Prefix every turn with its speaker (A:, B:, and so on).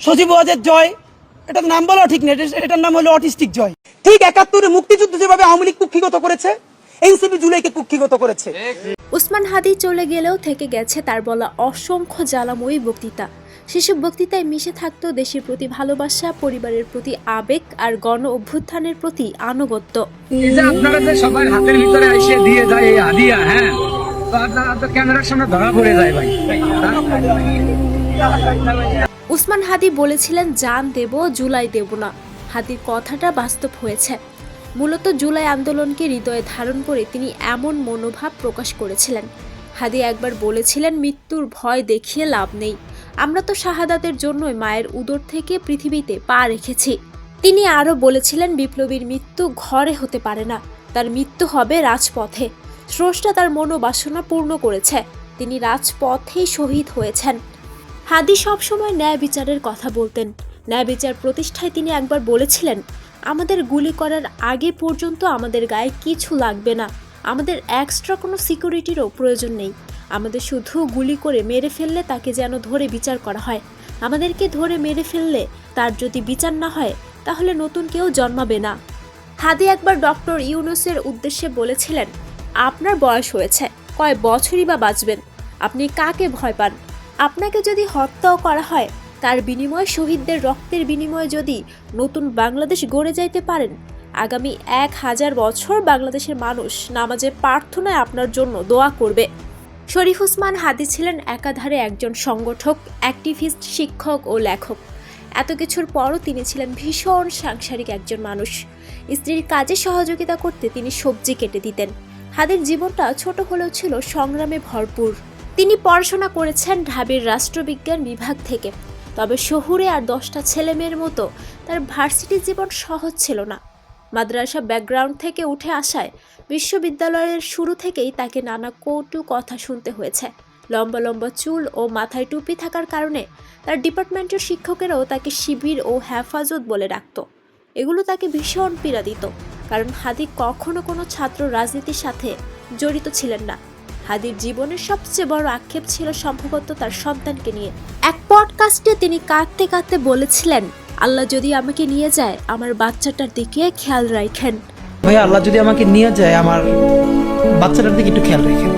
A: সজীব ওয়াজের জয় এটার নাম বলা ঠিক নেই এটার নাম হলো অটিস্টিক জয়। ঠিক একাত্তরে মুক্তিযুদ্ধ যেভাবে আওয়ামী লীগ কুক্ষিগত করেছে এনসিপি জুলাইকে কুক্ষিগত করেছে।
B: উসমান হাদি চলে গেলেও থেকে গেছে তার বলা অসংখ্য জ্বালাময়ী বক্তৃতা। সেসব বক্তৃতায় মিশে থাকতো দেশের প্রতি ভালোবাসা পরিবারের প্রতি আবেগ আর গণ অভ্যুত্থানের প্রতি আনুগত্য।
C: আপনারা যে সবার হাতের ভিতরে এসে দিয়ে যায় এই হাদিয়া হ্যাঁ? আপনারা তো ক্যামেরার সামনে ধরা পড়ে যায় ভাই।
B: উসমান হাদি বলেছিলেন, জান দেব, জুলাই দেব না। হাদির কথাটা বাস্তব হয়েছে। মূলত জুলাই আন্দোলনকে হৃদয়ে ধারণ করে তিনি এমন মনোভাব প্রকাশ করেছিলেন। হাদি একবার বলেছিলেন, মৃত্যুর ভয় দেখিয়ে লাভ নেই। আমরা তো শাহাদাতের জন্যই মায়ের উদর থেকে পৃথিবীতে পা রেখেছি। তিনি আরও বলেছিলেন, বিপ্লবীর মৃত্যু ঘরে হতে পারে না। তার মৃত্যু হবে রাজপথে। স্রষ্টা তার মনোবাসনা পূর্ণ করেছে। তিনি রাজপথেই শহীদ হয়েছেন। হাদি সবসময় ন্যায় বিচারের কথা বলতেন। ন্যায় বিচার প্রতিষ্ঠায় তিনি একবার বলেছিলেন, আমাদের গুলি করার আগে পর্যন্ত আমাদের গায়ে কিছু লাগবে না। আমাদের এক্সট্রা কোনো সিকিউরিটিরও প্রয়োজন নেই। আমাদের শুধু গুলি করে মেরে ফেললে তাকে যেন ধরে বিচার করা হয়। আমাদেরকে ধরে মেরে ফেললে তার যদি বিচার না হয়, তাহলে নতুন কেউ জন্মাবে না। হাদি একবার ডক্টর ইউনুসের উদ্দেশ্যে বলেছিলেন, আপনার বয়স হয়েছে, কয় বছরই বা বাঁচবেন। আপনি কাকে ভয় পান? আপনাকে যদি হত্যাও করা হয়, তার বিনিময়ে শহীদদের রক্তের বিনিময়ে যদি নতুন বাংলাদেশ গড়ে যাইতে পারেন, আগামী এক হাজার বছর বাংলাদেশের মানুষ নামাজে প্রার্থনায় আপনার জন্য দোয়া করবে। শরীফ উসমান হাদি ছিলেন একাধারে একজন সংগঠক, অ্যাক্টিভিস্ট, শিক্ষক ও লেখক। এত কিছুর পরও তিনি ছিলেন ভীষণ সাংসারিক একজন মানুষ। স্ত্রীর কাজে সহযোগিতা করতে তিনি সবজি কেটে দিতেন। হাদির জীবনটা ছোট হলেও ছিল সংগ্রামে ভরপুর। তিনি পড়াশোনা করেছেন ঢাবির রাষ্ট্রবিজ্ঞান বিভাগ থেকে। তবে শহুরে আর দশটা ছেলেমেয়ের মতো তার ভার্সিটি জীবন সহজ ছিল না। মাদ্রাসা ব্যাকগ্রাউন্ড থেকে উঠে আসায় বিশ্ববিদ্যালয়ের শুরু থেকেই তাকে নানা কৌটু কথা শুনতে হয়েছে। লম্বা লম্বা চুল ও মাথায় টুপি থাকার কারণে তার ডিপার্টমেন্টের শিক্ষকেরাও তাকে শিবির ও হেফাজত বলে ডাকত। এগুলো তাকে ভীষণ পীড়া দিত, কারণ হাদি কখনো কোনো ছাত্র রাজনীতির সাথে জড়িত ছিলেন না। হাদির জীবনের সবচেয়ে বড় আক্ষেপ ছিল সম্ভবত তার সন্তানকে নিয়ে। এক পডকাস্টে তিনি কাঁদতে কাঁদতে বলেছিলেন, আল্লাহ যদি আমাকে নিয়ে যায়, আমার বাচ্চাটার দিকে খেয়াল রাখেন।
A: ভাই আল্লাহ যদি আমাকে নিয়ে যায়, আমার বাচ্চাটার দিকে একটু খেয়াল রাখেন।